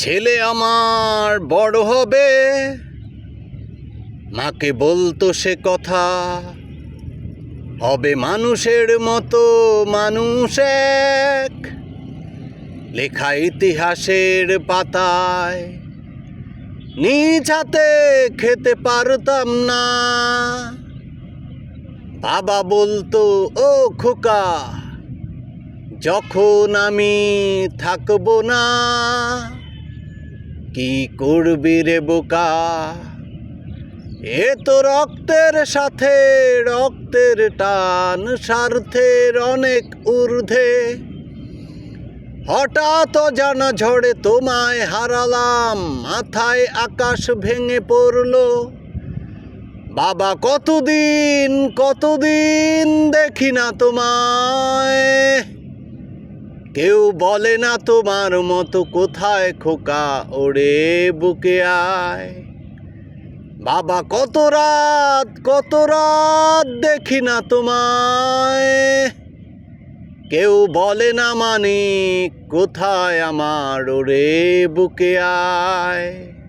ছেলে আমার বড় হবে। মাকে বলতো সে কথা। হবে মানুষের মতো মানুষ এক। লেখা ইতিহাসের পাতায়, নিজ হাতে খেতে পারতাম না। বাবা বলতো, ও খোকা, যখন আমি থাকব না কি করবি রে বোকা? এ তো রক্তের সাথে, রক্তের টান, স্বার্থের অনেক ঊর্ধ্বে। হঠাৎ জানা ঝড়ে তোমায় হারালাম, মাথায় আকাশ ভেঙে পড়ল। বাবা, কতদিন কতদিন দেখি না তোমায়। কেউ বলে না তোমার মতো কোথায় খোকা ওরে বুকে আয়। বাবা, কত রাত কত রাত দেখি না তোমায়। কেউ বলে না মানে কোথায় আমার ওরে বুকে আয়।